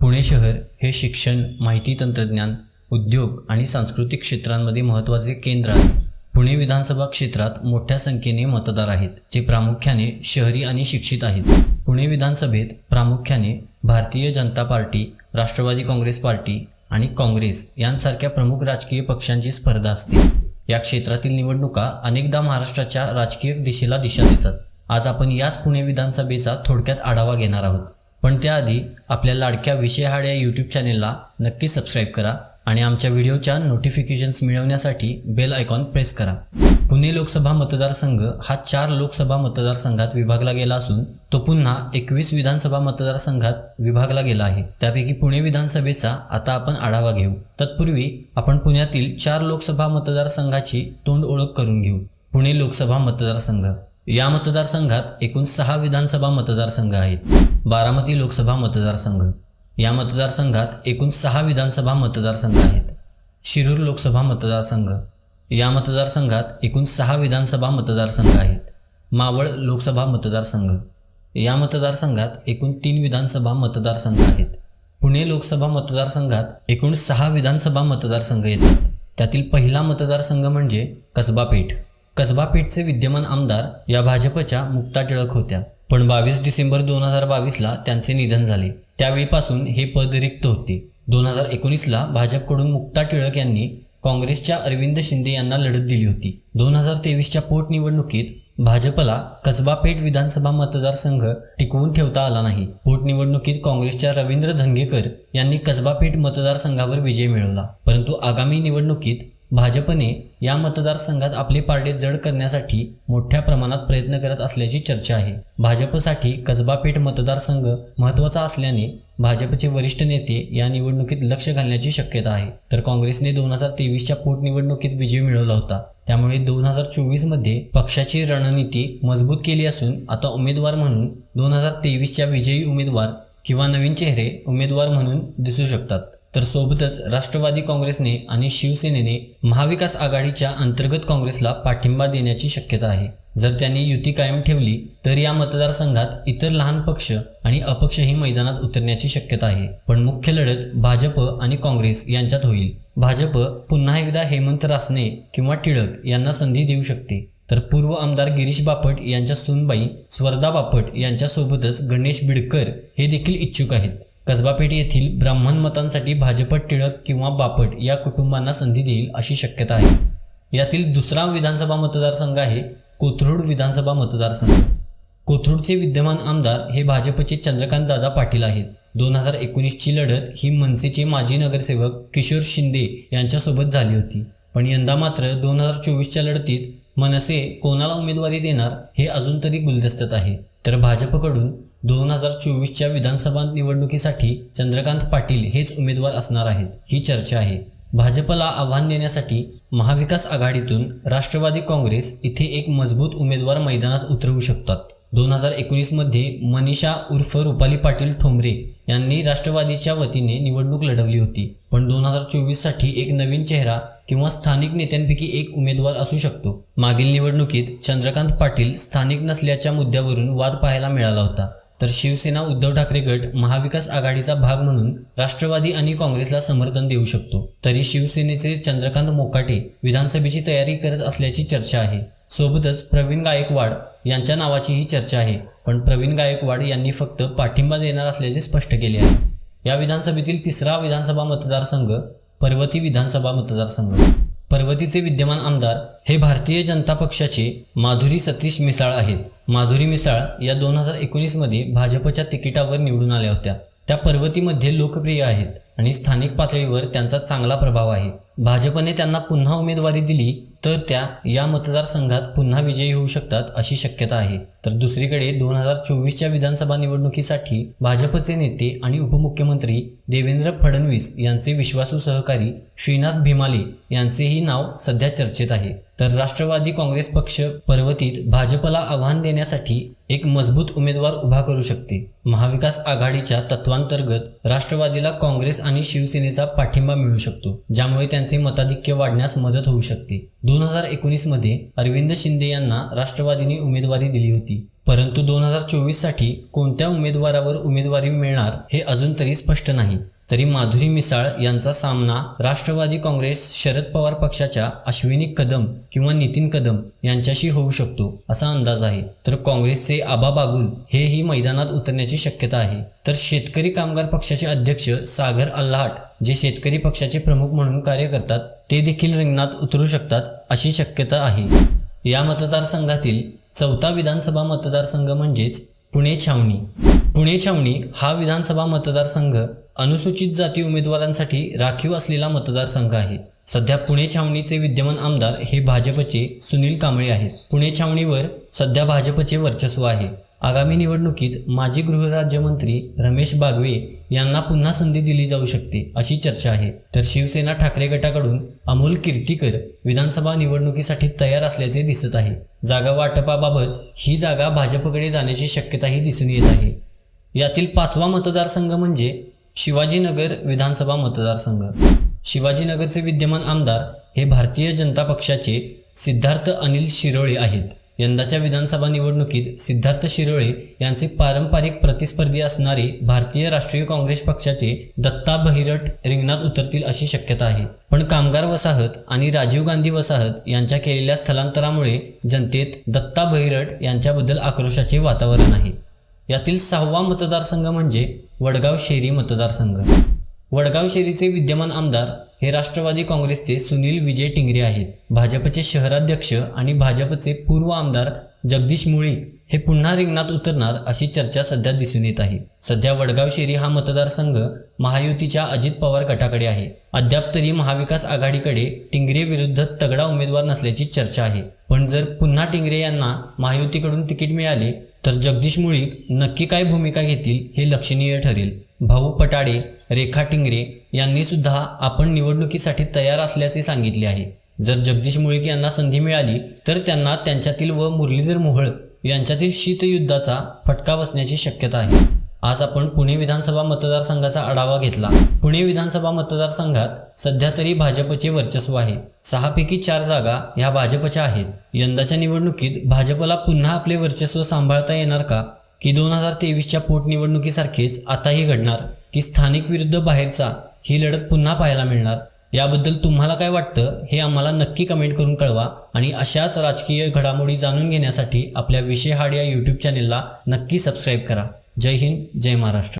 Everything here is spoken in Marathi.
पुणे शहर हे शिक्षण माहिती तंत्रज्ञान उद्योग आणि सांस्कृतिक क्षेत्रांमध्ये महत्त्वाचे केंद्र आहे. पुणे विधानसभा क्षेत्रात मोठ्या संख्येने मतदार आहेत जे प्रामुख्याने शहरी आणि शिक्षित आहेत. पुणे विधानसभेत प्रामुख्याने भारतीय जनता पार्टी राष्ट्रवादी काँग्रेस पार्टी आणि काँग्रेस यांसारख्या प्रमुख राजकीय पक्षांची स्पर्धा असते. या क्षेत्रातील निवडणुका अनेकदा महाराष्ट्राच्या राजकीय दिशेला दिशा देतात. आज आपण याच पुणे विधानसभेचा थोडक्यात आढावा घेणार आहोत. पण त्याआधी आपल्या लाडक्या विषयहाड या यूट्यूब चॅनेलला नक्की सबस्क्राईब करा आणि आमच्या व्हिडिओच्या नोटिफिकेशन्स मिळवण्यासाठी बेल आयकॉन प्रेस करा. पुणे लोकसभा मतदारसंघ हा चार लोकसभा मतदारसंघात विभागला गेला असून तो पुन्हा एकवीस विधानसभा मतदारसंघात विभागला गेला आहे. त्यापैकी पुणे विधानसभेचा आता आपण आढावा घेऊ. तत्पूर्वी आपण पुण्यातील चार लोकसभा मतदारसंघाची तोंड ओळख करून घेऊ. पुणे लोकसभा मतदारसंघ. या मतदारसंघात एकूण सहा विधानसभा मतदारसंघ आहेत. बारामती लोकसभा मतदारसंघ. या मतदारसंघात एकूण सहा विधानसभा मतदारसंघ आहेत. शिरूर लोकसभा मतदारसंघ. या मतदारसंघात एकूण सहा विधानसभा मतदारसंघ आहेत. मावळ लोकसभा मतदारसंघ. या मतदारसंघात एकूण तीन विधानसभा मतदारसंघ आहेत. पुणे लोकसभा मतदारसंघात एकूण सहा विधानसभा मतदारसंघ येतात. त्यातील पहिला मतदारसंघ म्हणजे कसबा पेठ. कसबा पेठचे विद्यमान आमदार या भाजपच्या मुक्ता टिळक होत्या. पण बावीस डिसेंबर दोन हजार बावीसला त्यांचे निधन झाले. त्यावेळीपासून हे पद रिक्त होते. दोन हजार एकोणीसला भाजपकडून मुक्ता टिळक यांनी काँग्रेसच्या अरविंद शिंदे यांना लढत दिली होती. दोन हजार तेवीसच्या पोटनिवडणुकीत भाजपला कसबा पेठ विधानसभा मतदारसंघ टिकवून ठेवता आला नाही. पोटनिवडणुकीत काँग्रेसच्या रवींद्र धंगेकर यांनी कसबा पेठ मतदारसंघावर विजय मिळवला. परंतु आगामी निवडणुकीत भाजपने या मतदारसंघात आपले पारडे जड करण्यासाठी मोठ्या प्रमाणात प्रयत्न करत असल्याची चर्चा आहे. भाजपसाठी कसबापेठ मतदारसंघ महत्त्वाचा असल्याने भाजपचे वरिष्ठ नेते या निवडणुकीत लक्ष घालण्याची शक्यता आहे. तर काँग्रेसने दोन हजार तेवीसच्या पोटनिवडणुकीत विजय मिळवला होता. त्यामुळे दोन हजार चोवीसमध्ये पक्षाची रणनीती मजबूत केली असून आता उमेदवार म्हणून दोन हजार तेवीसच्या विजयी उमेदवार किंवा नवीन चेहरे उमेदवार म्हणून दिसू शकतात. तर सोबतच राष्ट्रवादी काँग्रेसने आणि शिवसेनेने महाविकास आघाडीच्या अंतर्गत काँग्रेसला पाठिंबा देण्याची शक्यता आहे. जर त्यांनी युती कायम ठेवली तर या मतदारसंघात इतर लहान पक्ष आणि अपक्षही मैदानात उतरण्याची शक्यता आहे. पण मुख्य लढत भाजप आणि काँग्रेस यांच्यात होईल. भाजप पुन्हा एकदा हेमंत रासने किंवा टिळक यांना संधी देऊ शकते. तर पूर्व आमदार गिरीश बापट यांच्या सुनबाई स्वर्धा बापट यांच्यासोबतच गणेश बिडकर हे देखील इच्छुक आहेत. कसबापेठ येथील ब्राह्मण मतांसाठी भाजप टिळक किंवा बापट या कुटुंबांना संधी देईल अशी शक्यता आहे. यातील दुसरा विधानसभा मतदारसंघ आहे कोथरूड विधानसभा मतदारसंघ. कोथरूडचे विद्यमान आमदार हे भाजपचे चंद्रकांत दादा पाटील आहेत. दोन हजार एकोणीसची लढत ही मनसेचे माजी नगरसेवक किशोर शिंदे यांच्यासोबत झाली होती. पण यंदा मात्र दोन हजार चोवीसच्या लढतीत मनसे कोणाला उमेदवारी देणार हे अजून तरी गुलदस्त्यात आहे. तर भाजपकडून दोन हजार चोवीसच्या विधानसभा निवडणुकीसाठी चंद्रकांत पाटील हेच उमेदवार असणार आहेत ही चर्चा आहे. भाजपला आव्हान देण्यासाठी महाविकास आघाडीतून राष्ट्रवादी काँग्रेस इथे एक मजबूत उमेदवार मैदानात उतरवू शकतात. दोन हजार एकोणीसमध्ये मनीषा उर्फ रुपाली पाटील ठोंबरे यांनी राष्ट्रवादीच्या वतीने निवडणूक लढवली होती. पण दोन हजार चोवीससाठी एक नवीन चेहरा किंवा स्थानिक नेत्यांपैकी एक उमेदवार असू शकतो. मागील निवडणुकीत चंद्रकांत पाटील स्थानिक नसल्याच्या मुद्द्यावरून वाद पाहायला मिळाला होता. तर शिवसेना उद्धव ठाकरे गट महाविकास आघाडीचा भाग म्हणून राष्ट्रवादी आणि काँग्रेसला समर्थन देऊ शकतो. तरी शिवसेनेचे चंद्रकांत मोकाटे विधानसभेची तयारी करत असल्याची चर्चा आहे. सोबतच प्रवीण गायकवाड यांच्या नावाचीही चर्चा आहे. पण प्रवीण गायकवाड यांनी फक्त पाठिंबा देणार असल्याचे स्पष्ट केले आहे. या विधानसभेतील तिसरा विधानसभा मतदारसंघ पर्वती विधानसभा मतदारसंघ. पर्वतीचे विद्यमान आमदार हे भारतीय जनता पक्षाचे माधुरी सतीश मिसाळ आहेत. माधुरी मिसाळ या दोन हजार एकोणीसमध्ये भाजपच्या तिकिटावर निवडून आल्या होत्या. त्या पर्वतीमध्ये लोकप्रिय आहेत आणि स्थानिक पातळीवर त्यांचा चांगला प्रभाव आहे. भाजपने त्यांना पुन्हा उमेदवारी दिली तर त्या या मतदारसंघात पुन्हा विजयी होऊ शकतात अशी शक्यता आहे. तर दुसरीकडे दोन हजार चोवीसच्या विधानसभा निवडणुकीसाठी भाजपचे नेते आणि उपमुख्यमंत्री देवेंद्र फडणवीस यांचे विश्वासू सहकारी श्रीनाथ भीमाले यांचेही नाव सध्या चर्चेत आहे. तर राष्ट्रवादी काँग्रेस पक्ष पर्वतीत भाजपला आव्हान देण्यासाठी एक मजबूत उमेदवार उभा करू शकते. महाविकास आघाडीच्या तत्वांतर्गत राष्ट्रवादीला काँग्रेस आणि शिवसेनेचा पाठिंबा मिळू शकतो ज्यामुळे त्यांचे मताधिक्य वाढण्यास मदत होऊ शकते. दोन हजार एकोणीसमध्ये अरविंद शिंदे यांना राष्ट्रवादीने उमेदवारी दिली होती. परंतु दोन हजार चोवीससाठी कोणत्या उमेदवारावर उमेदवारी मिळणार हे अजून तरी स्पष्ट नाही. तरी माधुरी मिसाळ यांचा सामना राष्ट्रवादी काँग्रेस शरद पवार पक्षाच्या अश्विनी कदम किंवा नितीन कदम यांच्याशी होऊ शकतो असा अंदाज आहे. तर काँग्रेसचे आबा बागुल हेही मैदानात उतरण्याची शक्यता आहे. तर शेतकरी कामगार पक्षाचे अध्यक्ष सागर अल्लाट जे शेतकरी पक्षाचे प्रमुख म्हणून कार्य करतात ते देखील रिंगणात उतरू शकतात अशी शक्यता आहे. या मतदारसंघातील चौथा विधानसभा मतदारसंघ म्हणजेच पुणे छावणी. पुणे छावणी हा विधानसभा मतदारसंघ अनुसूचित जाती उमेदवारांसाठी राखीव असलेला मतदारसंघ आहे. सध्या पुणे छावणीचे विद्यमान आमदार हे भाजपचे सुनील कांबळे आहेत. पुणे छावणीवर सध्या भाजपचे वर्चस्व आहे. आगामी निवडणुकीत माजी गृहराज्यमंत्री रमेश बागवे यांना पुन्हा संधी दिली जाऊ शकते अशी चर्चा आहे. तर शिवसेना ठाकरे गटाकडून अमोल कीर्तीकर विधानसभा निवडणुकीसाठी तयार असल्याचे दिसत आहे. जागा वाटपाबाबत ही जागा भाजपकडे जाण्याची शक्यताही दिसून येत आहे. यातील पाचवा मतदारसंघ म्हणजे शिवाजीनगर विधानसभा मतदारसंघ. शिवाजीनगरचे विद्यमान आमदार हे भारतीय जनता पक्षाचे सिद्धार्थ अनिल शिरोळे आहेत. यंदाच्या विधानसभा निवडणुकीत सिद्धार्थ शिरोळे यांचे पारंपरिक प्रतिस्पर्धी असणारे भारतीय राष्ट्रीय काँग्रेस पक्षाचे दत्ता बहिरट रिंगणात उतरतील अशी शक्यता आहे. पण कामगार वसाहत आणि राजीव गांधी वसाहत यांच्या केलेल्या स्थलांतरामुळे जनतेत दत्ता बहिरट यांच्याबद्दल आक्रोशाचे वातावरण आहे. यातील सहावा मतदारसंघ म्हणजे वडगाव शेरी मतदारसंघ. वडगाव शेरीचे विद्यमान आमदार हे राष्ट्रवादी काँग्रेसचे सुनील विजय टिंगरे आहेत. भाजपचे शहराध्यक्ष आणि भाजपचे पूर्व आमदार जगदीश मुळीक हे पुन्हा रिंगणात उतरणार अशी चर्चा सध्या दिसून येत आहे. सध्या वडगाव शेरी हा मतदारसंघ महायुतीच्या अजित पवार गटाकडे आहे. अद्याप तरी महाविकास आघाडीकडे टिंगरे विरुद्ध तगडा उमेदवार नसल्याची चर्चा आहे. पण जर पुन्हा टिंगरे यांना महायुतीकडून तिकीट मिळाले तर जगदीश मुळीक नक्की काय भूमिका घेतील हे लक्षणीय ठरेल. भाऊ पटाडे रेखा टिंगरे यांनी सुद्धा आपण निवडणुकीसाठी तयार असल्याचे सांगितले आहे. जर जगदीश मुळीक यांना संधी मिळाली तर त्यांना त्यांच्यातील व मुरलीधर मोहोळ यांच्यातील शीतयुद्धाचा फटका बसण्याची शक्यता आहे. आज आपण पुणे विधानसभा मतदारसंघाचा आढावा घेतला. पुणे विधानसभा मतदारसंघात सध्या तरी भाजपचे वर्चस्व आहे. सहापैकी चार जागा ह्या भाजपच्या आहेत. यंदाच्या निवडणुकीत भाजपला पुन्हा आपले वर्चस्व सांभाळता येणार का? की दोन हजार तेवीसच्या पोटनिवडणुकीसारखेच आताही घडणार की स्थानिक विरुद्ध बाहेरचा ही लढत पुन्हा पाहायला मिळणार याबद्दल तुम्हाला काय वाटतं हे आम्हाला नक्की कमेंट करून कळवा आणि अशाच राजकीय घडामोडी जाणून घेण्यासाठी आपल्या विषय हाड या यूट्यूब चॅनेलला नक्की सबस्क्राईब करा. जय हिंद जय महाराष्ट्र.